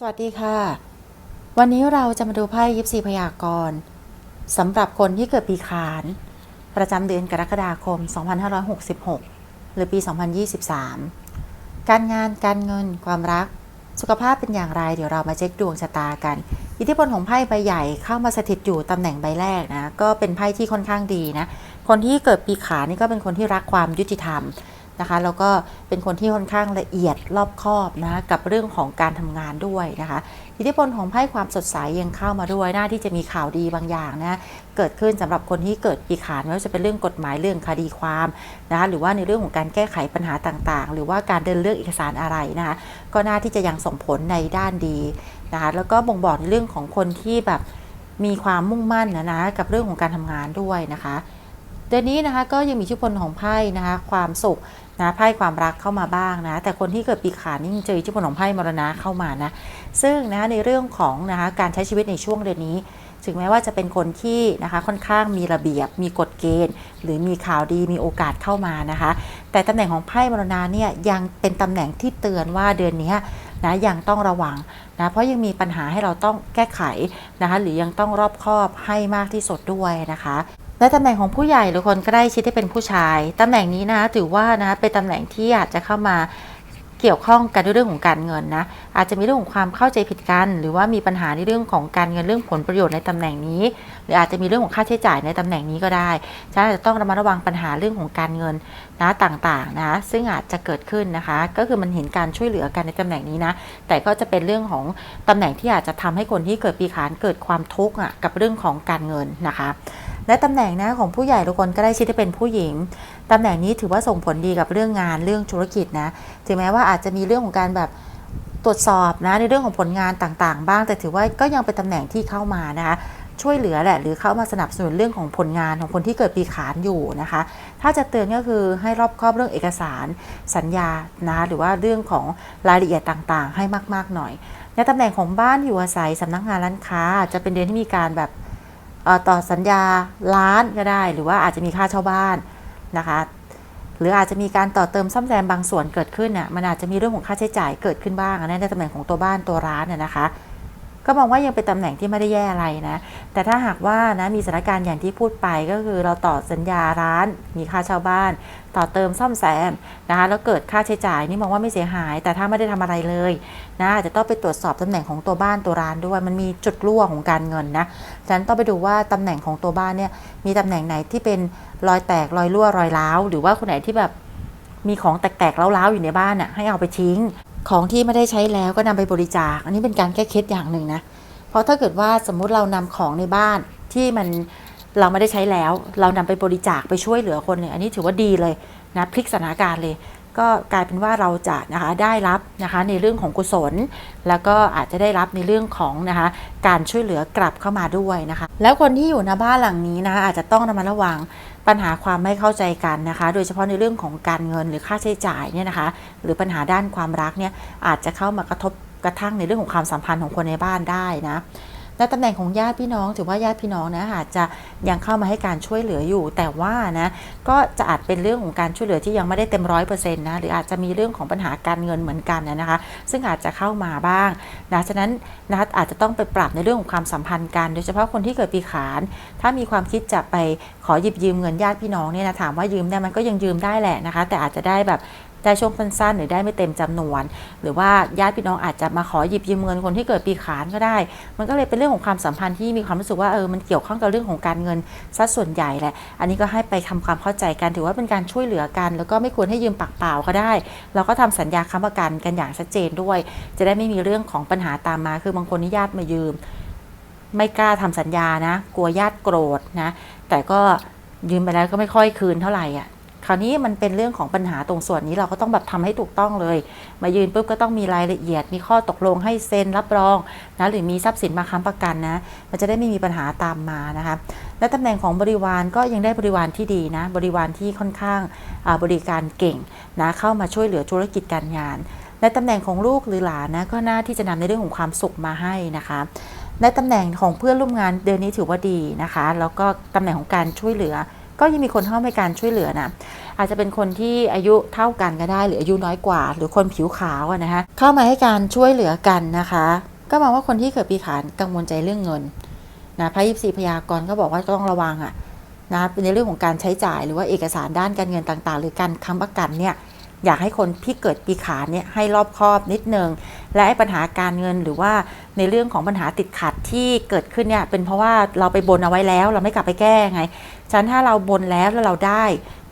สวัสดีค่ะ วันนี้เราจะมาดูไพ่ยิปซีพยากรณ์สำหรับคนที่เกิดปีขาน ประจำเดือนกรกฎาคม 2566 หรือปี 2023 การงานการเงิน ความรัก สุขภาพเป็นอย่างไร เดี๋ยวเรามาเช็คดวงชะตากัน อิทธิพลของไพ่ใบใหญ่เข้ามาสถิตอยู่ตำแหน่งใบแรกนะ ก็เป็นไพ่ที่ค่อนข้างดีนะ คนที่เกิดปีขานนี่ก็เป็นคนที่รักความยุติธรรม นะคะแล้วก็เป็นคนที่ค่อนข้างละเอียดรอบคอบนะกับเรื่องของการทำงานด้วยนะคะอิทธิพลของไพ่ความสดใสยังเข้ามาด้วยหน้าที่จะมีข่าวดีบางอย่างนะเกิดขึ้นสำหรับคนที่เกิดปีขานไม่ว่าจะเป็นเรื่องกฎหมายเรื่องคดีความนะคะหรือว่าในเรื่องของการแก้ไขปัญหาต่างๆ หรือว่าการเดินเรื่องเอกสารอะไรนะคะก็น่าที่จะยังส่งผลในด้านดีนะคะแล้วก็บ่งบอกในเรื่องของคนที่แบบมีความมุ่งมั่นนะนะกับเรื่องของการทำงานด้วยนะคะเดือนนี้นะคะก็ยังมีอิทธิพลของไพ่นะคะความสุข นะไพ่ความรักเข้ามาบ้างนะ แต่คนที่เกิดปีขานนี่ยังเจออิทธิพลของไพ่มรณะเข้ามานะ ซึ่งนะในเรื่องของนะคะการใช้ชีวิตในช่วงเดือนนี้ ถึงแม้ว่าจะเป็นคนที่นะคะค่อนข้างมีระเบียบ มีกฎเกณฑ์ หรือมีข่าวดีมีโอกาสเข้ามานะคะ แต่ตำแหน่งของไพ่มรณะเนี่ยยังเป็นตำแหน่งที่เตือนว่าเดือนนี้นะยังต้องระวังนะเพราะยังมีปัญหาให้เราต้องแก้ไขนะคะหรือยังต้องรอบคอบให้มากที่สุดด้วยนะคะ และตำแหน่งของผู้ใหญ่หรือคนใกล้ชิดที่เป็นผู้ชายตำแหน่งนี้นะถือว่านะเป็นตำแหน่งที่อาจจะเข้ามาเกี่ยวข้องกันด้วยเรื่องของการเงินนะอาจจะมีเรื่องของความเข้าใจผิดกัน หรือว่ามีปัญหาในเรื่องของการเงินเรื่องผลประโยชน์ในตำแหน่งนี้ หรืออาจจะมีเรื่องของค่าใช้จ่ายในตำแหน่งนี้ก็ได้ฉะนั้นจะต้องระมัดระวังปัญหาเรื่องของการเงินนะต่างๆนะซึ่งอาจจะเกิดขึ้นนะคะ ก็คือมันเห็นการช่วยเหลือกันในตำแหน่งนี้นะแต่ก็จะเป็นเรื่องของตำแหน่งที่อาจจะทำให้คนที่เกิดปีขานเกิดความทุกข์กับเรื่องของการเงินนะคะ และตำแหน่งนะของผู้ใหญ่ทุกคนก็ได้ชิดที่เป็นผู้หญิงตำแหน่งนี้ถือว่าส่งผลดีกับเรื่องงานเรื่องธุรกิจนะถึงแม้ว่าอาจจะมีเรื่องของการแบบตรวจสอบนะในเรื่องของผลงานต่างๆ บ้าง แต่ถือว่าก็ยังเป็นตำแหน่งที่เข้ามานะคะช่วยเหลือแหละหรือเข้ามาสนับสนุนเรื่องของผลงานของคนที่เกิดปีขานอยู่นะคะ ถ้าจะเตือนก็คือให้รอบครอบเรื่องเอกสาร สัญญานะหรือว่าเรื่องของรายละเอียดต่างๆ ให้มากๆหน่อย ในตำแหน่งของบ้านอยู่อาศัยสำนักงานร้านค้า จะเป็นเดือนที่มีการแบบ ต่อสัญญาล้านก็ได้ หรือว่าอาจจะมีค่าเช่าบ้านนะคะ หรืออาจจะมีการต่อเติมซ่อมแซมบางส่วนเกิดขึ้นน่ะมันอาจจะมีเรื่องของค่าใช้จ่ายเกิดขึ้นบ้างอันนั้นในตำแหน่งของตัวบ้านตัวร้านน่ยนะคะ ก็มองว่ายังเป็นตำแหน่งที่ไม่ได้แย่อะไรนะ แต่ถ้าหากว่านะมีสถานการณ์อย่างที่พูดไปก็คือเราต่อสัญญาร้าน มีค่าเช่าบ้าน ต่อเติมซ่อมแซมนะคะแล้วเกิดค่าใช้จ่ายนี่มองว่าไม่เสียหาย แต่ถ้าไม่ได้ทำอะไรเลยนะอาจจะต้องไปตรวจสอบตำแหน่งของตัวบ้านตัวร้านด้วยมันมีจุดรั่วของการเงินนะฉะนั้นต้องไปดูว่าตำแหน่งของตัวบ้านเนี่ยมีตำแหน่งไหนที่เป็นรอยแตกรอยรั่วรอยร้าวหรือว่าคนไหนที่แบบ มีของแตกๆร้าๆอยู่ในบ้านน่ะให้เอาไปทิ้ง ของที่ไม่ได้ใช้แล้วก็นำไปบริจาค อันนี้เป็นการแก้เคล็ดอย่างหนึ่งนะเพราะถ้าเกิดว่าสมมุติเรานำของในบ้านที่มันเราไม่ได้ใช้แล้ว เรานำไปบริจาคไปช่วยเหลือคนเนี่ยอันนี้ถือว่าดีเลยนะพลิกสถานการณ์เลย ก็กลายเป็นว่าเราจะนะคะได้รับนะคะในเรื่องของกุศล แล้วก็อาจจะได้รับในเรื่องของนะคะการช่วยเหลือกลับเข้ามาด้วยนะคะ แล้วคนที่อยู่ในบ้านหลังนี้นะคะอาจจะต้องระมัดระวัง ปัญหาความไม่เข้าใจกันนะคะ โดยเฉพาะในเรื่องของการเงินหรือค่าใช้จ่ายเนี่ยนะคะ หรือปัญหาด้านความรักเนี่ยอาจจะเข้ามากระทบกระทั่งในเรื่องของความสัมพันธ์ของคนในบ้านได้นะ และตำแหน่งของญาติพี่น้อง ถือว่าญาติพี่น้องนะอาจจะยังเข้ามาให้การช่วยเหลืออยู่ แต่ว่านะก็จะอาจเป็นเรื่องของการช่วยเหลือที่ยังไม่ได้เต็มร้อยเปอร์เซ็นต์นะหรืออาจจะมีเรื่องของปัญหาการเงินเหมือนกันนะคะ ซึ่งอาจจะเข้ามาบ้างนะฉะนั้นนะอาจจะต้องไปปรับในเรื่องของความสัมพันธ์กันโดยเฉพาะคนที่เกิดปีขาน ถ้ามีความคิดจะไปขอหยิบยืมเงินญาติพี่น้องเนี่ยนะถามว่ายืมได้มันก็ยังยืมได้แหละนะคะ แต่อาจจะได้แบบ ได้ช่วงสั้นๆหรือได้ไม่เต็มจำนวน หรือว่าญาติพี่น้องอาจจะมาขอหยิบยืมเงินคนที่เกิดปีขานก็ได้ มันก็เลยเป็นเรื่องของความสัมพันธ์ที่มีความรู้สึกว่าเออมันเกี่ยวข้องกับเรื่องของการเงินซะส่วนใหญ่แหละ อันนี้ก็ให้ไปทำความเข้าใจกันถือว่าเป็นการช่วยเหลือกัน แล้วก็ไม่ควรให้ยืมปากเปล่าก็ได้ เราก็ทำสัญญาค้ำประกันกันอย่างชัดเจนด้วย จะได้ไม่มีเรื่องของปัญหาตามมา คือบางคนนี่ญาติมายืม ไม่กล้าทำสัญญานะ กลัวญาติโกรธนะ แต่ก็ยืมไปแล้วก็ไม่ค่อยคืนเท่าไหร่อะ คราวนี้มันเป็นเรื่องของปัญหาตรงส่วนนี้เราก็ต้องแบบทำให้ถูกต้องเลย มายืนปุ๊บก็ต้องมีรายละเอียด มีข้อตกลงให้เซ็นรับรองนะหรือมีทรัพย์สินมาค้ำประกันนะ มันจะได้ไม่มีปัญหาตามมานะคะและตำแหน่งของบริวารก็ยังได้บริวารที่ดีนะ บริวารที่ค่อนข้างบริการเก่งนะเข้ามาช่วยเหลือธุรกิจการงานและตำแหน่งของลูกหรือหลานนะก็น่าที่จะนำในเรื่องของความสุขมาให้นะคะในตำแหน่งของเพื่อนร่วมงานเดือนนี้ถือว่าดีนะคะ แล้วก็ตำแหน่งของการช่วยเหลือ ก็ยังมีคนเข้าให้การช่วยเหลือนะอาจจะเป็นคนที่อายุเท่ากันก็ได้ หรืออายุน้อยกว่า หรือคนผิวขาวนะคะเข้ามาให้การช่วยเหลือกันนะคะ ก็มองว่าคนที่เกิดปีขานกังวลใจเรื่องเงินนะพระยิปซีพยากรก็บอกว่าต้องระวังอะนะในเรื่องของการใช้จ่ายหรือว่าเอกสารด้านการเงินต่างๆ หรือการค้ำประกันเนี่ย อยากให้คนที่เกิดปีขานเนี่ยให้รอบคอบนิดนึง และปัญหาการเงินหรือว่าในเรื่องของปัญหาติดขัดที่เกิดขึ้นเนี่ยเป็นเพราะว่าเราไปบนเอาไว้แล้ว เราไม่กลับไปแก้ไงฉะนันถ้าเราบนแล้วแล้วเราได้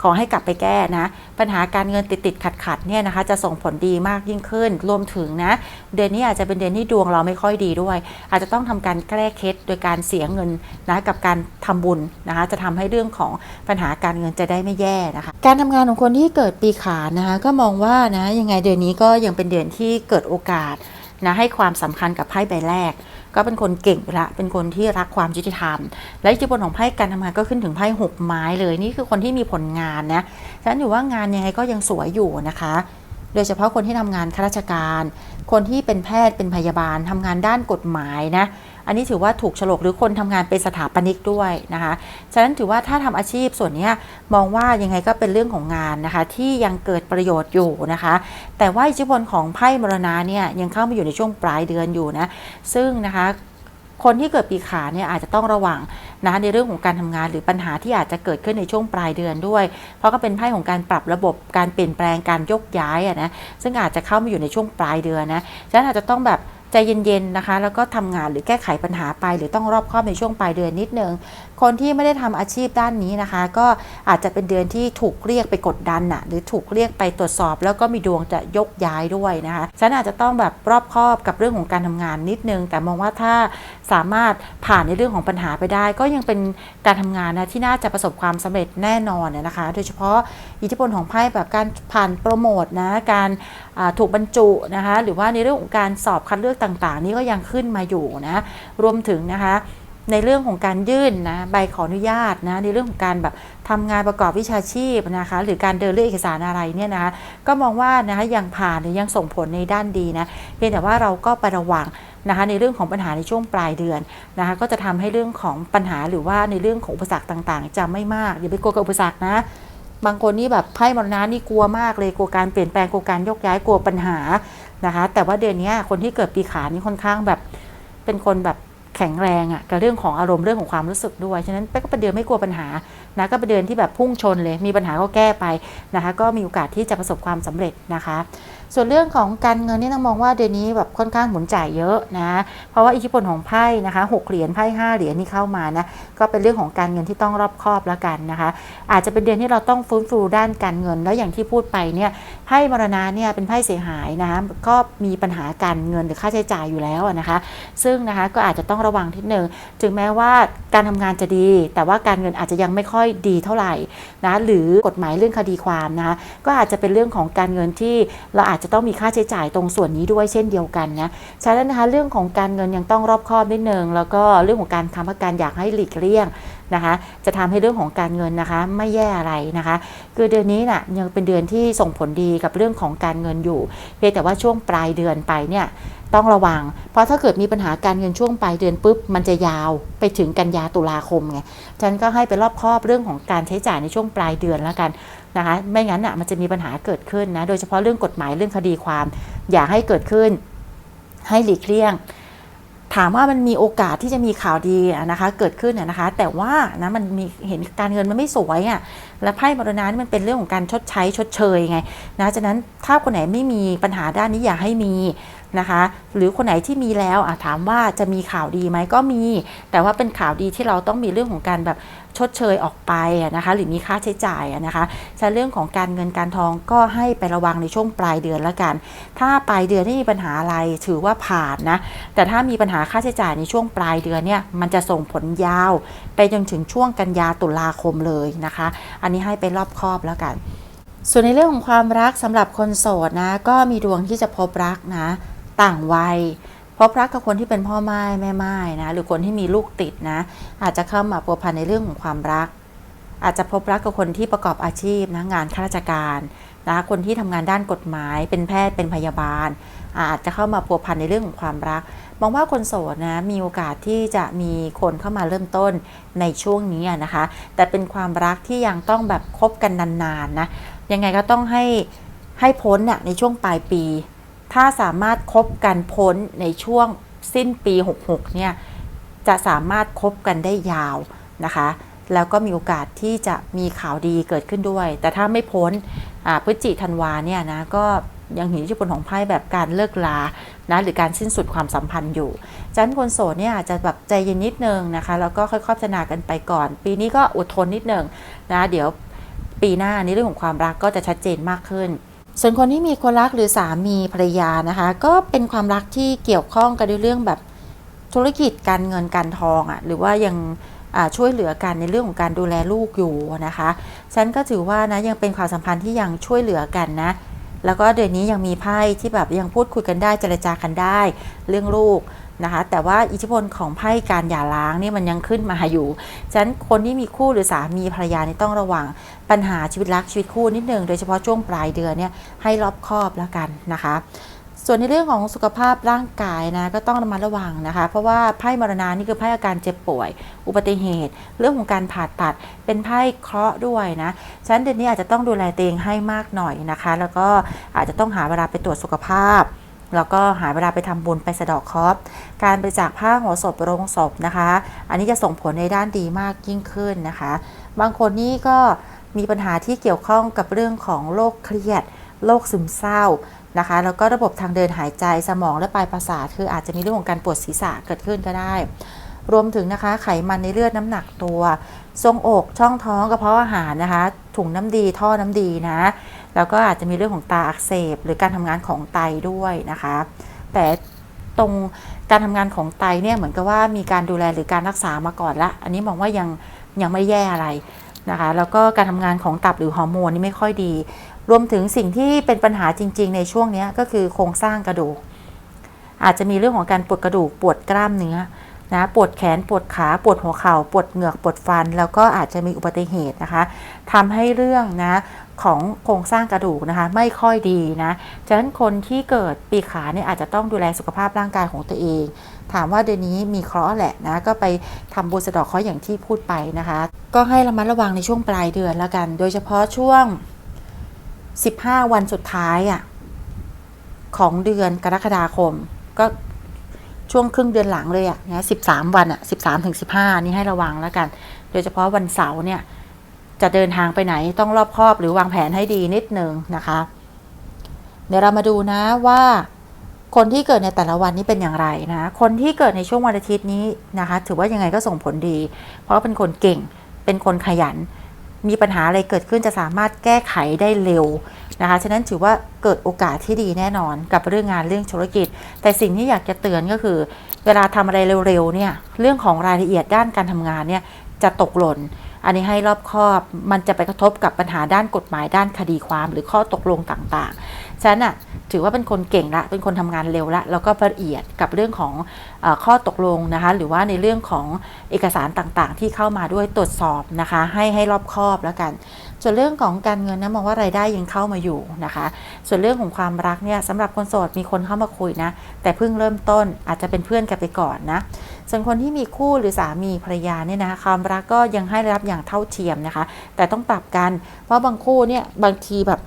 ขอให้กลับไปแก้นะ ปัญหาการเงินติดติดขัดขัดเนี่ยนะคะ จะส่งผลดีมากยิ่งขึ้น รวมถึงนะ เดือนนี้อาจจะเป็นเดือนที่ดวงเราไม่ค่อยดีด้วย อาจจะต้องทำการแก้เคล็ดโดยการเสียเงินนะกับการทำบุญนะคะ จะทำให้เรื่องของปัญหาการเงินจะได้ไม่แย่นะคะ การทำงานของคนที่เกิดปีขานนะคะ ก็มองว่านะยังไงเดือนนี้ก็ยังเป็นเดือนที่เกิดโอกาสนะให้ความสำคัญกับไพ่ใบแรก ก็เป็นคนเก่งไปละเป็นคนที่รักความยุติธรรม และอิทธิพลของไพ่การทำงานก็ขึ้นถึงไพ่หกไม้เลยนี่คือคนที่มีผลงานนะฉะนั้นอยู่ว่างานยังไงก็ยังสวยอยู่นะคะ โดยเฉพาะคนที่ทำงานข้าราชการ คนที่เป็นแพทย์เป็นพยาบาลทำงานด้านกฎหมายนะ อันนี้ถือว่าถูกฉลกหรือคนทำงานเป็นสถาปนิกด้วยนะคะฉะนั้นถือว่าถ้าทำอาชีพส่วนนี้มองว่ายังไงก็เป็นเรื่องของงานนะคะ ที่ยังเกิดประโยชน์อยู่นะคะ แต่ว่าอิทธิพลของไพ่มรณะเนี่ยยังเข้ามาอยู่ในช่วงปลายเดือนอยู่นะซึ่งนะคะคนที่เกิดปีขาเนี่ยอาจจะต้องระวังนะคะในเรื่องของการทำงานหรือปัญหาที่อาจจะเกิดขึ้นในช่วงปลายเดือนด้วย เพราะก็เป็นไพ่ของการปรับระบบการเปลี่ยนแปลงการยกย้ายอะนะซึ่งอาจจะเข้ามาอยู่ในช่วงปลายเดือนนะฉะนั้นอาจจะต้องแบบ ใจเย็นๆนะคะ แล้วก็ทำงานหรือแก้ไขปัญหาไป หรือต้องรอบคอบในช่วงปลายเดือนนิดนึง คนที่ไม่ได้ทำอาชีพด้านนี้นะคะ ก็อาจจะเป็นเดือนที่ถูกเรียกไปกดดันน่ะหรือถูกเรียกไปตรวจสอบ แล้วก็มีดวงจะยกย้ายด้วยนะคะฉันอาจจะต้องแบบรอบคอบกับเรื่องของการทำงานนิดนึง แต่มองว่าถ้าสามารถผ่านในเรื่องของปัญหาไปได้ ก็ยังเป็นการทำงานนะที่น่าจะประสบความสำเร็จแน่นอนนะคะ โดยเฉพาะอิทธิพลของไพ่แบบการผ่านโปรโมทนะการถูกบรรจุนะคะหรือว่าในเรื่องของการสอบคัดเลือกต่าง ๆ นี่ก็ยังขึ้นมาอยู่นะรวมถึงนะคะ ในเรื่องของการยื่นนะใบขออนุญาตนะในเรื่องของการแบบทำงานประกอบวิชาชีพนะคะหรือการเดินเรื่องเอกสารอะไรเนี่ยนะคะก็มองว่านะคะยังผ่านหรือยังส่งผลในด้านดีนะเพียงแต่ว่าเราก็ไประวังนะคะในเรื่องของปัญหาในช่วงปลายเดือนนะคะก็จะทำให้เรื่องของปัญหาหรือว่าในเรื่องของอุปสรรคต่างๆ จะไม่มากอย่าไปกลัวกับอุปสรรคนะบางคนนี่แบบไพ่มรณะนี่กลัวมากเลยกลัวการเปลี่ยนแปลงกลัวการยกย้ายกลัวปัญหานะคะแต่ว่าเดือนนี้คนที่เกิดปีขานี่ค่อนข้างแบบเป็นคนแบบ แข็งแรงอะ่ะกับเรื่องของอารมณ์เรื่องของความรู้สึกด้วย ฉะนั้นเป๊กก็เป็นเดือนไม่กลัวปัญหานะก็เป็นเดือนที่แบบพุ่งชนเลย มีปัญหาก็แก้ไปนะคะ ก็มีโอกาสที่จะประสบความสำเร็จนะคะ ส่วนเรื่องของการเงินนี่ต้องมองว่าเดือนนี้แบบค่อนข้างหมุนจ่ายเยอะนะ เพราะว่าอิทธิพลของไพ่นะคะหกเหรียญไพ่ห้าเหรียญนี่เข้ามานะ ก็เป็นเรื่องของการเงินที่ต้องรอบคอบแล้วกันนะคะ อาจจะเป็นเดือนที่เราต้องฟื้นฟูด้านการเงิน แล้วอย่างที่พูดไปเนี่ยไพ่มรณะเนี่ยเป็นไพ่เสียหายนะคะก็มีปัญหาการเงินหรือค่าใช้จ่ายอยู่แล้วนะคะ ซึ่งนะคะก็อาจจะต้องระวังทีหนึ่งถึงแม้ว่าการทำงานจะดี แต่ว่าการเงินอาจจะยังไม่ค่อยดีเท่าไหร่นะหรือกฎหมายเรื่องคดีความนะคะก็อาจจะเป็นเรื่องของการเงินที่เราอาจจะต้องมีค่าใช้จ่ายตรงส่วนนี้ด้วยเช่นเดียวกันนะฉะนั้นนะคะเรื่องของการเงินยังต้องรอบคอบนิดนึงแล้วก็เรื่องของการค้ำประกันอยากให้หลีกเลี่ยงนะคะ จะทำให้เรื่องของการเงินนะคะ ไม่แย่อะไรนะคะ คือเดือนนี้น่ะยังเป็นเดือนที่ส่งผลดีกับเรื่องของการเงินอยู่ เพียงแต่ว่าช่วงปลายเดือนไปเนี่ยต้องระวัง เพราะถ้าเกิดมีปัญหาการเงินช่วงปลายเดือนปุ๊บ มันจะยาวไปถึงกันยาตุลาคมไง ฉันก็ให้ไปรอบคอบเรื่องของการใช้จ่ายในช่วงปลายเดือนแล้วกัน นะคะไม่งั้นอะมันจะมีปัญหาเกิดขึ้นนะโดยเฉพาะเรื่องกฎหมายเรื่องคดีความ อย่าให้เกิดขึ้นให้หลีกเลี่ยง ถามว่ามันมีโอกาสที่จะมีข่าวดีนะคะเกิดขึ้นอะนะคะ แต่ว่านะมันมีเห็นการเงินมันไม่สวยอะและไพ่มรณะนี่มันเป็นเรื่องของการชดใช้ชดเชยไงนะฉะนั้นถ้าคนไหนไม่มีปัญหาด้านนี้อย่าให้มี นะคะ หรือคนไหนที่มีแล้วอถามว่าจะมีข่าวดีไหมก็มี แต่ว่าเป็นข่าวดีที่เราต้องมีเรื่องของการแบบชดเชยออกไปนะคะ หรือมีค่าใช้จ่ายนะคะฉะนั้นเรื่องของการเงินการทองก็ให้ไประวังในช่วงปลายเดือนแล้วกัน ถ้าปลายเดือนไม่มีปัญหาอะไรถือว่าผ่านนะ แต่ถ้ามีปัญหาค่าใช้จ่ายในช่วงปลายเดือนเนี่ยมันจะส่งผลยาว ไปจนถึงช่วงกันยาตุลาคมเลยนะคะ อันนี้ให้ไปรอบคอบแล้วกัน ส่วนในเรื่องของความรักสำหรับคนโสดนะ ก็มีดวงที่จะพบรักนะ ต่างวัย เพบรักกับคนที่เป็นพ่อไม้แม่ไม้นะหรือคนที่มีลูกติดนะ อาจจะเข้ามาพัวพันในเรื่องของความรัก อาจจะพบรักกับคนที่ประกอบอาชีพนะงานข้าราชการนะคะคนที่ทำงานด้านกฎหมาย เป็นแพทย์เป็นพยาบาล อาจจะเข้ามาพัวพันในเรื่องของความรัก มองว่าคนโสดนะมีโอกาสที่จะมีคนเข้ามาเริ่มต้นในช่วงนี้นะคะ แต่เป็นความรักที่ยังต้องแบบคบกันนานๆนะยังไงก็ต้องให้ให้พ้นน่ะในช่วงปลายปี ถ้าสามารถคบกันพ้นในช่วงสิ้นปี 66 เนี่ย จะสามารถคบกันได้ยาวนะคะ แล้วก็มีโอกาสที่จะมีข่าวดีเกิดขึ้นด้วย แต่ถ้าไม่พ้นอ่าพฤศจิธันวาเนี่ยนะก็ยังเห็นอิทธิพลของไพ่แบบการเลิกลานะหรือการสิ้นสุดความสัมพันธ์อยู่ฉะนั้นคนโสดเนี่ยอาจจะแบบใจเย็นนิดนึงนะคะ แล้วก็ค่อยๆพัฒนากันไปก่อน ปีนี้ก็อดทนนิดนึงนะเดี๋ยวปีหน้าในเรื่องของความรักก็จะชัดเจนมากขึ้น ส่วนคนที่มีคนรักหรือสามีภรรยานะคะ ก็เป็นความรักที่เกี่ยวข้องกันในเรื่องแบบธุรกิจการเงินการทองอะ่ะหรือว่ายังช่วยเหลือกันในเรื่องของการดูแลลูกอยู่นะคะฉันก็ถือว่านะยังเป็นความสัมพันธ์ที่ยังช่วยเหลือกันนะ แล้วก็เดือนนี้ยังมีไพ่ที่แบบยังพูดคุยกันได้เจรจากันได้ เรื่องลูก นะคะแต่ว่าอิทธิพลของไพ่การหย่าร้างนี่มันยังขึ้นมาอยู่ฉะนั้นคนที่มีคู่หรือสามีภรรยานี่ต้องระวังปัญหาชีวิตรักชีวิตคู่นิดนึงโดยเฉพาะช่วงปลายเดือนเนี่ยให้รอบคอบแล้วกันนะคะส่วนในเรื่องของสุขภาพร่างกายนะก็ต้องระมัดระวังนะคะ เพราะว่าไพ่มรณานี่คือไพ่อาการเจ็บป่วย อุบัติเหตุ เรื่องของการผ่าตัดเป็นไพ่เคราะห์ด้วยนะฉะนั้นเดือนนี้อาจจะต้องดูแลตัวเองให้มากหน่อยนะคะ แล้วก็อาจจะต้องหาเวลาไปตรวจสุขภาพ แล้วก็หาเวลาไปทำบุญไปสะดอกคราะห์การบริจาคผ้าหัวศพโรงศพนะคะ อันนี้จะส่งผลในด้านดีมากยิ่งขึ้นนะคะ บางคนนี่ก็มีปัญหาที่เกี่ยวข้องกับเรื่องของโรคเครียดโรคซึมเศร้านะคะ แล้วก็ระบบทางเดินหายใจสมองและปลายประสาทคืออาจจะมีเรื่องของการปวดศีรษะเกิดขึ้นก็ได้ รวมถึงนะคะไขมันในเลือดน้ำหนักตัวทรงอกช่องท้องกระเพาะอาหารนะคะ ถุงน้ำดีท่อน้ำดีนะ แล้วก็อาจจะมีเรื่องของตาอักเสบ หรือการทำงานของไตด้วยนะคะ แต่ตรงการทำงานของไตเนี่ยเหมือนกับว่ามีการดูแลหรือการรักษามาก่อนละ อันนี้มองว่ายังยังไม่แย่อะไรนะคะ แล้วก็การทำงานของตับหรือฮอร์โมนนี่ไม่ค่อยดี รวมถึงสิ่งที่เป็นปัญหาจริง ๆ ในช่วงนี้ก็คือโครงสร้างกระดูก อาจจะมีเรื่องของการปวดกระดูกปวดกล้ามเนื้อ นะปวดแขนปวดขาปวดหัวเข่าปวดเหงือกปวดฟัน แล้วก็อาจจะมีอุบัติเหตุนะคะทำให้เรื่องนะของโครงสร้างกระดูกนะคะ ไม่ค่อยดีนะฉะนั้นคนที่เกิดปีขาเนี่ยอาจจะต้องดูแลสุขภาพร่างกายของตัวเอง ถามว่าเดือนนี้มีเคราะห์แหละนะก็ไปทำบุญสะดอกเคราะห์อย่างที่พูดไปนะคะ ก็ให้ระมัดระวังในช่วงปลายเดือนแล้วกัน โดยเฉพาะช่วง 15 วันสุดท้ายอะของเดือนกรกฎาคมก็ ช่วงครึ่งเดือนหลังเลยอะนะ13วันอะ13ถึง15นี่ให้ระวังแล้วกัน โดยเฉพาะวันเสาร์เนี่ย จะเดินทางไปไหนต้องรอบคอบหรือวางแผนให้ดีนิดนึงนะคะ เดี๋ยวเรามาดูนะว่า คนที่เกิดในแต่ละวันนี้เป็นอย่างไรนะ คนที่เกิดในช่วงวันอาทิตย์นี้นะคะ ถือว่ายังไงก็ส่งผลดี เพราะเป็นคนเก่ง เป็นคนขยัน มีปัญหาอะไรเกิดขึ้นจะสามารถแก้ไขได้เร็ว นะคะฉะนั้นถือว่าเกิดโอกาสที่ดีแน่นอนกับเรื่องงานเรื่องธุรกิจ แต่สิ่งที่อยากจะเตือนก็คือ เวลาทำอะไรเร็วๆเนี่ยเรื่องของรายละเอียดด้านการทำงานเนี่ยจะตกหล่นอันนี้ให้รอบคอบมันจะไปกระทบกับปัญหาด้านกฎหมายด้านคดีความหรือข้อตกลงต่างๆ ฉะนั้นอะถือว่าเป็นคนเก่งละ เป็นคนทำงานเร็วละ แล้วก็ละเอียดกับเรื่องของอข้อตกลงนะคะ หรือว่าในเรื่องของเอกสารต่างๆ ที่เข้ามาด้วยตรวจสอบนะคะ ให้ให้รอบคอบแล้วกัน ส่วนเรื่องของการเงินนะมองว่ารายได้ยังเข้ามาอยู่นะคะ ส่วนเรื่องของความรักเนี่ยสำหรับคนโสดมีคนเข้ามาคุยนะ แต่เพิ่งเริ่มต้นอาจจะเป็นเพื่อนกันไปก่อนนะส่วนคนที่มีคู่หรือสามีภรรยาเนี่ยนะคะความรักก็ยังให้รับอย่างเท่าเทียมนะคะ แต่ต้องปรับกัน เพราะบางคู่เนี่ยบางทีแบบ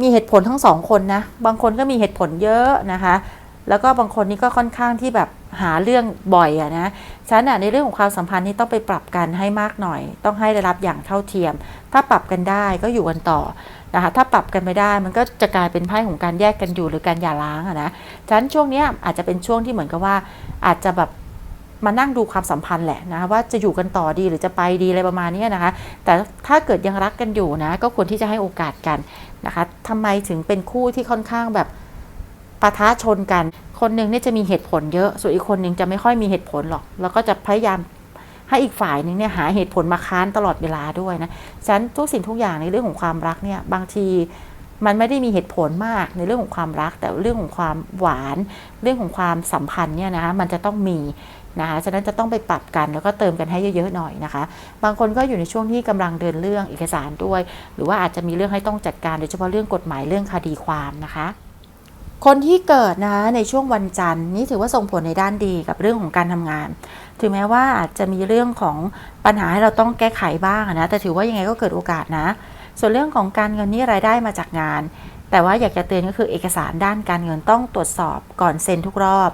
มีเหตุผลทั้งสองคนนะ บางคนก็มีเหตุผลเยอะนะคะ แล้วก็บางคนนี่ก็ค่อนข้างที่แบบ หาเรื่องบ่อยอะนะฉะนั้นอะในเรื่องของความสัมพันธ์นี่ต้องไปปรับกันให้มากหน่อย ต้องให้ได้รับอย่างเท่าเทียม ถ้าปรับกันได้ก็อยู่กันต่อนะคะถ้าปรับกันไม่ได้มันก็จะกลายเป็นไพ่ของการแยกกันอยู่หรือการหย่าร้างอะนะฉะนั้นช่วงนี้อาจจะเป็นช่วงที่เหมือนกับว่า อาจจะแบบมานั่งดูความสัมพันธ์แหละนะว่าจะอยู่กันต่อดีหรือจะไปดีอะไรประมาณนี้นะคะ แต่ถ้าเกิดยังรักกันอยู่นะ ก็ควรที่จะให้โอกาสกันนะคะทำไมถึงเป็นคู่ที่ค่อนข้างแบบปะทะชนกัน คนหนึ่งเนี่ยจะมีเหตุผลเยอะ ส่วนอีกคนหนึ่งจะไม่ค่อยมีเหตุผลหรอก แล้วก็จะพยายามให้อีกฝ่ายหนึ่งเนี่ยหาเหตุผลมาค้านตลอดเวลาด้วยนะฉะนั้นทุกสิ่งทุกอย่างในเรื่องของความรักเนี่ยบางทีมันไม่ได้มีเหตุผลมากในเรื่องของความรัก แต่เรื่องของความหวาน เรื่องของความสัมพันธ์เนี่ยนะมันจะต้องมีนะคะฉะนั้นจะต้องไปปรับกันแล้วก็เติมกันให้เยอะๆหน่อยนะคะ บางคนก็อยู่ในช่วงที่กำลังเดินเรื่องเอกสารด้วย หรือว่าอาจจะมีเรื่องให้ต้องจัดการโดยเฉพาะเรื่องกฎหมายเรื่องคดีความนะคะ คนที่เกิดนะคะในช่วงวันจันทร์นี่ถือว่าส่งผลในด้านดีกับเรื่องของการทำงาน ถึงแม้ว่าอาจจะมีเรื่องของปัญหาให้เราต้องแก้ไขบ้างนะแต่ถือว่ายังไงก็เกิดโอกาสนะ ส่วนเรื่องของการเงินนี่รายได้มาจากงาน แต่ว่าอยากจะเตือนก็คือเอกสารด้านการเงินต้องตรวจสอบก่อนเซ็นทุกรอบ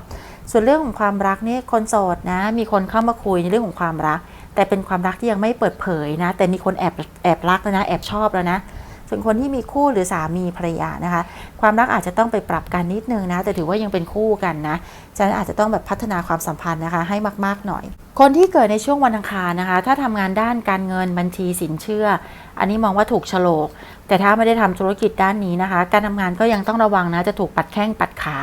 ส่วนเรื่องของความรักนี่คนโสดนะมีคนเข้ามาคุยในเรื่องของความรัก แต่เป็นความรักที่ยังไม่เปิดเผยนะ แต่มีคนแอบแอบรักแล้วนะแอบชอบแล้วนะ ส่วนคนที่มีคู่หรือสามีภรรยานะคะ ความรักอาจจะต้องไปปรับกันนิดนึงนะ แต่ถือว่ายังเป็นคู่กันนะฉะนั้นอาจจะต้องแบบพัฒนาความสัมพันธ์นะคะ ให้มาก ๆ หน่อย คนที่เกิดในช่วงวันอังคารนะคะ ถ้าทำงานด้านการเงินบัญชีสินเชื่อ อันนี้มองว่าถูกฉลก แต่ถ้าไม่ได้ทำธุรกิจด้านนี้นะคะ การทำงานก็ยังต้องระวังนะ จะถูกปัดแข้งปัดขา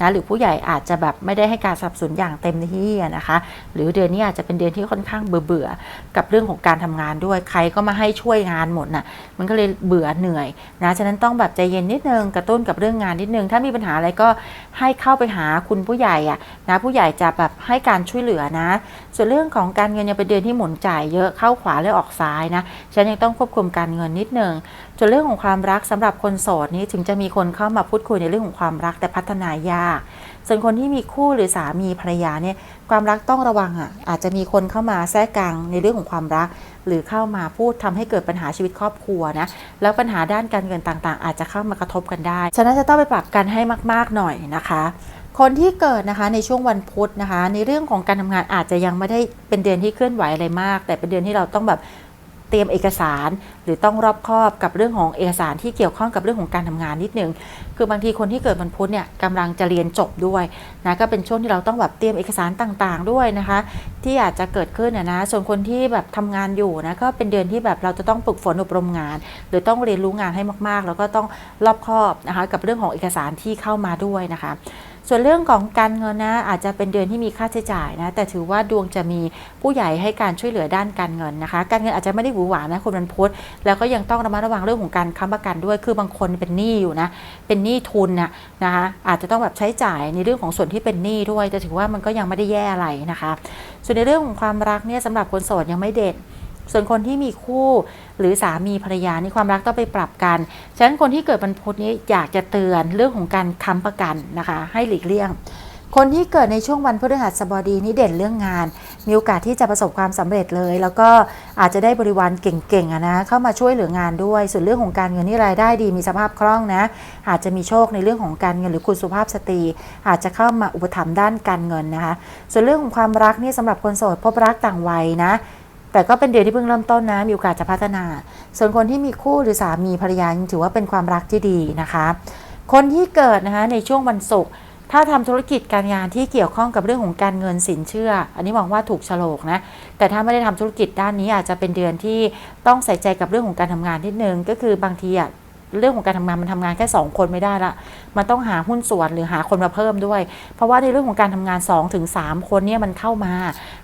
นะหรือผู้ใหญ่อาจจะแบบไม่ได้ให้การสนับสนุนอย่างเต็มที่นะคะ หรือเดือนนี้อาจจะเป็นเดือนที่ค่อนข้างเบื่อเบื่อๆกับเรื่องของการทำงานด้วยใครก็มาให้ช่วยงานหมดน่ะมันก็เลยเบื่อเหนื่อยนะฉะนั้นต้องแบบใจเย็นนิดนึงกระตุ้นกับเรื่องงานนิดนึง ถ้ามีปัญหาอะไรก็ให้เข้าไปหาคุณผู้ใหญ่อะนะผู้ใหญ่จะแบบให้การช่วยเหลือนะ ส่วนเรื่องของการเงินยังเป็นเดือนที่หมุนจ่ายเยอะเข้าขวาและออกซ้ายนะฉันยังต้องควบคุมการเงินนิดหนึ่งส่วนเรื่องของความรักสำหรับคนโสดนี้ถึงจะมีคนเข้ามาพูดคุยในเรื่องของความรักแต่พัฒนายาก ส่วนคนที่มีคู่หรือสามีภรรยาเนี่ยความรักต้องระวังอะอาจจะมีคนเข้ามาแทรกกลางในเรื่องของความรัก หรือเข้ามาพูดทำให้เกิดปัญหาชีวิตครอบครัวนะแล้วปัญหาด้านการเงินต่างๆ อาจจะเข้ามากระทบกันได้ฉะนั้นจะต้องไปปรับกันให้มาก ๆหน่อยนะคะ คนที่เกิดนะคะในช่วงวันพุธนะคะ ในเรื่องของการทำงานอาจจะยังไม่ได้เป็นเดือนที่เคลื่อนไหวอะไรมาก แต่เป็นเดือนที่เราต้องแบบเตรียมเอกสารหรือต้องรอบคอบกับเรื่องของเอกสารที่เกี่ยวข้องกับเรื่องของการทำงานนิดนึง คือบางทีคนที่เกิดวันพุธเนี่ยกำลังจะเรียนจบด้วยนะก็เป็นช่วงที่เราต้องแบบเตรียมเอกสารต่างๆ ด้วยนะคะ ที่อาจจะเกิดขึ้นนะ ส่วนคนที่แบบทำงานอยู่นะก็เป็นเดือนที่แบบเราจะต้องฝึกฝนอบรมงาน หรือต้องเรียนรู้งานให้มากๆ แล้วก็ต้องรอบคอบนะคะกับเรื่องของเอกสารที่เข้ามาด้วยนะคะ ส่วนเรื่องของการเงินนะอาจจะเป็นเดือนที่มีค่าใช้จ่ายนะแต่ถือว่าดวงจะมีผู้ใหญ่ให้การช่วยเหลือด้านการเงินนะคะ การเงินอาจจะไม่ได้หวือหวานะคนวันพุธแล้วก็ยังต้องระมัดระวังเรื่องของการค้ำประกันด้วย คือบางคนเป็นหนี้อยู่นะเป็นหนี้ทุนนะนะคะอาจจะต้องแบบใช้จ่ายในเรื่องของส่วนที่เป็นหนี้ด้วย แต่ถือว่ามันก็ยังไม่ได้แย่อะไรนะคะ ส่วนในเรื่องของความรักเนี่ยสำหรับคนโสดยังไม่เด่น ส่วนคนที่มีคู่หรือสามีภรรยานี่ความรักต้องไปปรับกัน ฉะนั้นคนที่เกิดวันพุธนี้อยากจะเตือนเรื่องของการค้ำประกันนะคะ ให้หลีกเลี่ยง คนที่เกิดในช่วงวันพฤหัสบดีนี่เด่นเรื่องงาน มีโอกาสที่จะประสบความสำเร็จเลย แล้วก็อาจจะได้บริวารเก่งๆนะเข้ามาช่วยเหลืองานด้วย ส่วนเรื่องของการเงินนี่รายได้ดีมีสภาพคล่องนะ อาจจะมีโชคในเรื่องของการเงินหรือคุณสุภาพสตรี อาจจะเข้ามาอุปถัมภ์ด้านการเงินนะคะ ส่วนเรื่องของความรักนี่สำหรับคนโสดพบรักต่างวัยนะ แต่ก็เป็นเดือนที่เพิ่งเริ่มต้นนะ มีโอกาสจะพัฒนา ส่วนคนที่มีคู่หรือสามีภรรยายังถือว่าเป็นความรักที่ดีนะคะ คนที่เกิดนะคะในช่วงวันศุกร์ถ้าทำธุรกิจการงานที่เกี่ยวข้องกับเรื่องของการเงินสินเชื่อ อันนี้มองว่าถูกโฉลกนะ แต่ถ้าไม่ได้ทำธุรกิจด้านนี้อาจจะเป็นเดือนที่ต้องใส่ใจกับเรื่องของการทำงานนิดนึง ก็คือบางทีอะเรื่องของการทำงานมันทำงานแค่ 2 คนไม่ได้ละ มันต้องหาหุ้นส่วนหรือหาคนมาเพิ่มด้วย เพราะว่าในเรื่องของการทำงาน2-3ถึง3คนเนี่ยมันเข้ามา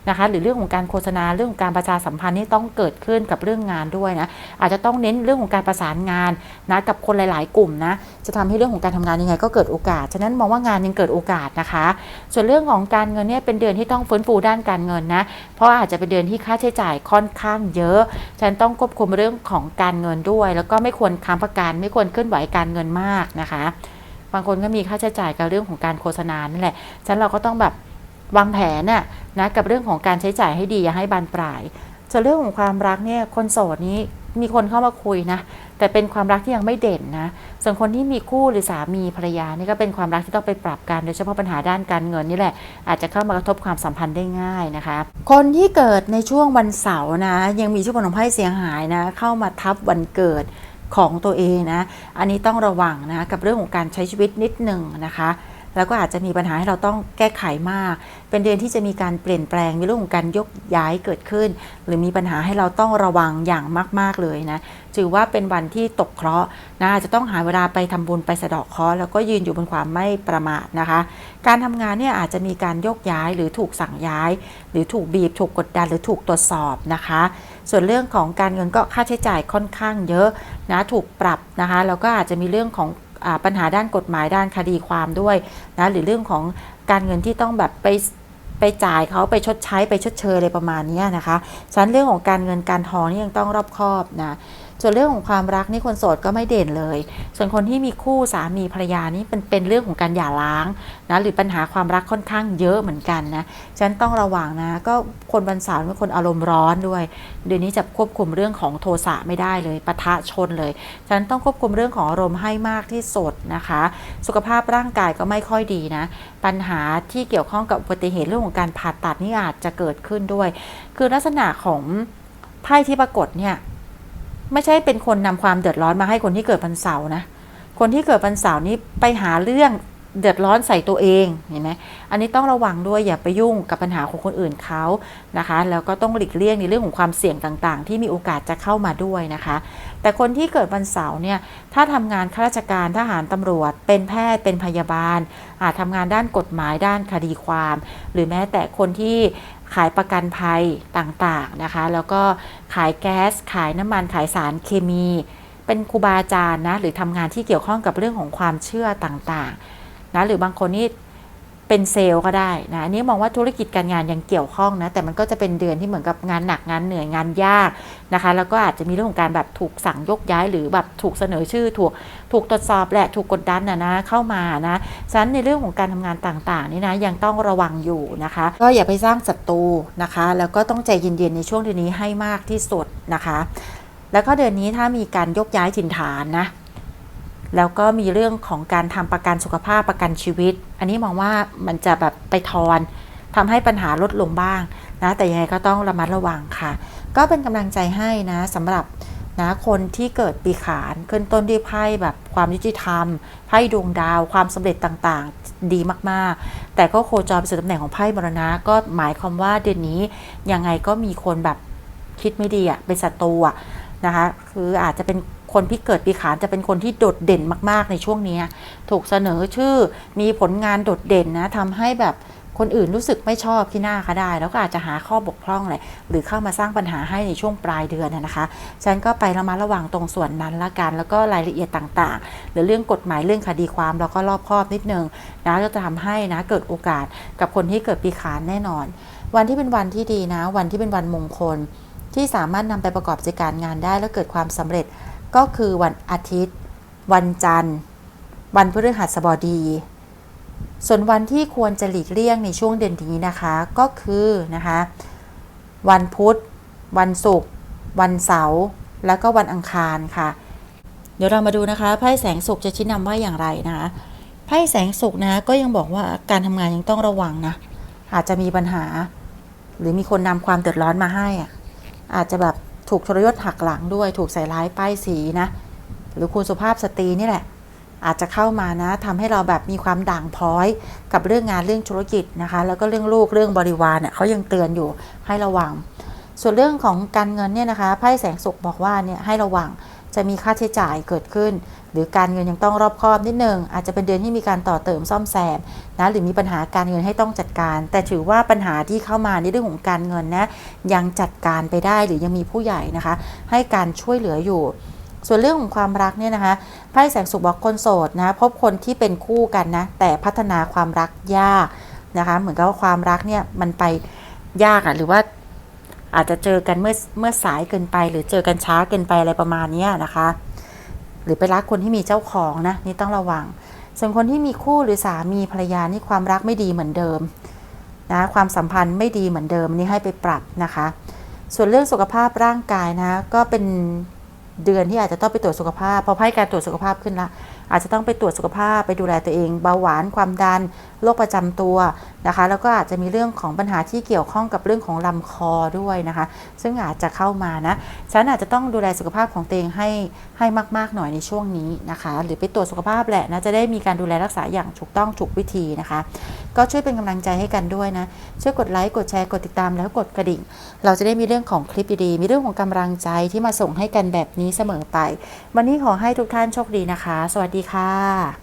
นะคะหรือเรื่องของการโฆษณาเรื่องของการประชาสัมพันธ์นี่ต้องเกิดขึ้นกับเรื่องงานด้วยนะอาจจะต้องเน้นเรื่องของการประสานงานนะกับคนหลาย ๆ กลุ่มนะจะทำให้เรื่องของการทำงานยังไงก็เกิดโอกาสฉะนั้นมองว่างานยังเกิดโอกาสนะคะ ส่วนเรื่องของการเงินเนี่ยเป็นเดือนที่ต้องฟื้นฟูด้านการเงินนะเพราะอาจจะเป็นเดือนที่ค่าใช้จ่ายค่อนข้างเยอะฉะนั้นต้องควบคุมเรื่องของการเงินด้วย แล้วก็ไม่ควรค้ำประกันไม่ควรเคลื่อนไหวการเงินมากนะคะ บางคนก็มีค่าใช้จ่ายกับเรื่องของการโฆษณานั่นแหละฉะนั้นเราก็ต้องแบบ วางแผนน่ะนะกับเรื่องของการใช้จ่ายให้ดีอย่าให้บานปลายส่วนเรื่องของความรักเนี่ยคนโสดนี้มีคนเข้ามาคุยนะ แต่เป็นความรักที่ยังไม่เด่นนะ ส่วนคนที่มีคู่หรือสามีภรรยานี่ก็เป็นความรักที่ต้องไปปรับกันโดยเฉพาะปัญหาด้านการเงินนี่แหละ อาจจะเข้ามากระทบความสัมพันธ์ได้ง่ายนะคะ คนที่เกิดในช่วงวันเสาร์นะ ยังมีช่วงของไพ่เสียหายนะ เข้ามาทับวันเกิดของตัวเองนะ อันนี้ต้องระวังนะกับเรื่องของการใช้ชีวิตนิดหนึ่งนะคะ แล้วก็อาจจะมีปัญหาให้เราต้องแก้ไขมาก เป็นเดือนที่จะมีการเปลี่ยนแปลง มีเรื่องของการยกย้ายเกิดขึ้น หรือมีปัญหาให้เราต้องระวังอย่างมาก ๆเลยนะ ถือว่าเป็นวันที่ตกเคราะห์นะอาจจะต้องหาเวลาไปทำบุญไปสะเดาะเคราะห์แล้วก็ยืนอยู่บนความไม่ประมาทนะคะ การทำงานเนี่ยอาจจะมีการยกย้ายหรือถูกสั่งย้าย หรือถูกบีบถูกกดดันหรือถูกตรวจสอบนะคะ ส่วนเรื่องของการเงินก็ค่าใช้จ่ายค่อนข้างเยอะนะถูกปรับนะคะแล้วก็อาจจะมีเรื่องของ ปัญหาด้านกฎหมายด้านคดีความด้วยนะหรือเรื่องของการเงินที่ต้องแบบไปไปจ่ายเขาไปชดใช้ไปชดเชยอะไรประมาณนี้นะคะฉะนั้นเรื่องของการเงินการทองนี่ยังต้องรอบคอบนะ ส่วนเรื่องของความรักนี่คนโสดก็ไม่เด่นเลย ส่วนคนที่มีคู่สามีภรรยานี่เป็นเป็นเรื่องของการหย่าร้างนะหรือปัญหาความรักค่อนข้างเยอะเหมือนกันนะฉะนั้นต้องระวังนะ ก็คนวันเสาร์เป็นคนอารมณ์ร้อนด้วย เดี๋ยวนี้จะควบคุมเรื่องของโทสะไม่ได้เลยปะทะชนเลยฉะนั้นต้องควบคุมเรื่องของอารมณ์ให้มากที่สุดนะคะ สุขภาพร่างกายก็ไม่ค่อยดีนะ ปัญหาที่เกี่ยวข้องกับอุบัติเหตุเรื่องของการผ่าตัดนี่อาจจะเกิดขึ้นด้วย คือลักษณะของไพ่ที่ปรากฏเนี่ย ไม่ใช่เป็นคนนำความเดือดร้อนมาให้คนที่เกิดวันเสาร์นะ คนที่เกิดวันเสาร์นี้ไปหาเรื่อง เดือดร้อนใส่ตัวเองเห็นไหมอันนี้ต้องระวังด้วยอย่าไปยุ่งกับปัญหาของคนอื่นเขานะคะ แล้วก็ต้องหลีกเลี่ยงในเรื่องของความเสี่ยงต่างๆ ที่มีโอกาสจะเข้ามาด้วยนะคะ แต่คนที่เกิดวันเสาร์เนี่ยถ้าทำงานข้าราชการทหารตำรวจ เป็นแพทย์เป็นพยาบาล อาจทำงานด้านกฎหมายด้านคดีความ หรือแม้แต่คนที่ขายประกันภัยต่างๆนะคะ แล้วก็ขายแก๊ส ขายน้ำมันขายสารเคมี เป็นครูบาอาจารย์นะหรือทำงานที่เกี่ยวข้องกับเรื่องของความเชื่อต่างๆ นะหรือบางคนนี่เป็นเซลล์ก็ได้นะอันนี้มองว่าธุรกิจการงานยังเกี่ยวข้องนะแต่มันก็จะเป็นเดือนที่เหมือนกับงานหนักงานเหนื่อยงานยากนะคะ แล้วก็อาจจะมีเรื่องของการแบบถูกสั่งยกย้ายหรือแบบถูกเสนอชื่อ ถูกถูกตรวจสอบแหละถูกกดดันนะนะเข้ามานะฉะนั้นในเรื่องของการทำงานต่างๆนี่นะยังต้องระวังอยู่นะคะ ก็อย่าไปสร้างศัตรูนะคะ แล้วก็ต้องใจเย็นๆในช่วงเดือนนี้ให้มากที่สุดนะคะ แล้วก็เดือนนี้ถ้ามีการยกย้ายถิ่นฐานนะ แล้วก็มีเรื่องของการทำประกันสุขภาพประกันชีวิต อันนี้มองว่ามันจะแบบไปทอนทำให้ปัญหาลดลงบ้างนะแต่ยังไงก็ต้องระมัดระวังค่ะ ก็เป็นกำลังใจให้นะสำหรับนะคนที่เกิดปีขานขึ้นต้นด้วยไพ่แบบความยุติธรรมไพ่ดวงดาวความสำเร็จต่างๆ ดีมากๆ แต่ก็โคจรไปสู่ตำแหน่งของไพ่มรณะ ก็หมายความว่าเดือนนี้ยังไงก็มีคนแบบคิดไม่ดีอะเป็นศัตรูอะ นะคะคืออาจจะเป็นคนที่เกิดปีขานจะเป็นคนที่โดดเด่นมาก ๆ ในช่วงนี้ ถูกเสนอชื่อมีผลงานโดดเด่นนะทำให้แบบคนอื่นรู้สึกไม่ชอบที่หน้าเขาได้ แล้วก็อาจจะหาข้อบกพร่องเลยหรือเข้ามาสร้างปัญหาให้ในช่วงปลายเดือนนะคะฉันก็ไประมัดระวังตรงส่วนนั้นละกัน แล้วก็รายละเอียดต่างๆ หรือเรื่องกฎหมายเรื่องคดีความเราก็รอบคอบนิดนึงนะก็จะทำให้นะเกิดโอกาสกับคนที่เกิดปีขานแน่นอน วันที่เป็นวันที่ดีนะ วันที่เป็นวันมงคล ที่สามารถนำไปประกอบกิจการงานได้แล้วเกิดความสำเร็จก็คือวันอาทิตย์ วันจันทร์ วันพฤหัสบดี ส่วนวันที่ควรจะหลีกเลี่ยงในช่วงเดือนนี้นะคะ ก็คือนะคะวันพุธ วันศุกร์วันเสาร์แล้วก็วันอังคารค่ะ เดี๋ยวเรามาดูนะคะไพ่แสงสุกจะชี้นำว่าอย่างไรนะคะไพ่แสงสุกนะก็ยังบอกว่าการทำงานยังต้องระวังนะอาจจะมีปัญหา หรือมีคนนำความเดือดร้อนมาให้อะ อาจจะแบบถูกทรยศหักหลังด้วย ถูกใส่ร้ายป้ายสีนะ หรือคุณสุภาพสตรีนี่แหละ อาจจะเข้ามานะทำให้เราแบบมีความด่างพร้อย กับเรื่องงานเรื่องธุรกิจนะคะ แล้วก็เรื่องลูกเรื่องบริวารเนี่ยเขายังเตือนอยู่ให้ระวัง ส่วนเรื่องของการเงินเนี่ยนะคะไพ่แสงสุขบอกว่าเนี่ยให้ระวัง จะมีค่าใช้จ่ายเกิดขึ้น หรือการเงินยังต้องรอบคอบนิดหนึ่งอาจจะเป็นเดือนที่มีการต่อเติมซ่อมแซมนะหรือมีปัญหาการเงินให้ต้องจัดการ แต่ถือว่าปัญหาที่เข้ามาในเรื่องของการเงินนะยังจัดการไปได้หรือยังมีผู้ใหญ่นะคะ ให้การช่วยเหลืออยู่ส่วนเรื่องของความรักเนี่ยนะคะไพ่แสงสุขบอกคนโสดนะพบคนที่เป็นคู่กันนะแต่พัฒนาความรักยากนะคะเหมือนกับว่าความรักเนี่ยมันไปยากอะหรือว่า อาจจะเจอกันเมื่อเมื่อสายเกินไป หรือเจอกันช้าเกินไปอะไรประมาณนี้นะคะ หรือไปรักคนที่มีเจ้าของนะนี่ต้องระวัง ส่วนคนที่มีคู่หรือสามีภรรยานี่ความรักไม่ดีเหมือนเดิมนะความสัมพันธ์ไม่ดีเหมือนเดิมนี่ให้ไปปรับนะคะ ส่วนเรื่องสุขภาพร่างกายนะก็เป็นเดือนที่อาจจะต้องไปตรวจสุขภาพพอไพ่การตรวจสุขภาพขึ้นละอาจจะต้องไปตรวจสุขภาพไปดูแลตัวเอง เบาหวานความดัน โรคประจำตัวนะคะ แล้วก็อาจจะมีเรื่องของปัญหาที่เกี่ยวข้องกับเรื่องของลำคอด้วยนะคะ ซึ่งอาจจะเข้ามานะฉันอาจจะต้องดูแลสุขภาพของตัวเองให้ให้มาก ๆ หน่อยในช่วงนี้นะคะ หรือไปตรวจสุขภาพแหละนะจะได้มีการดูแลรักษาอย่างถูกต้องถูกวิธีนะคะ ก็ช่วยเป็นกำลังใจให้กันด้วยนะช่วยกดไลค์กดแชร์กดติดตามแล้วกดกระดิ่ง เราจะได้มีเรื่องของคลิปดีๆมีเรื่องของกำลังใจที่มาส่งให้กันแบบนี้เสมอไป วันนี้ขอให้ทุกท่านโชคดีนะคะ สวัสดีค่ะ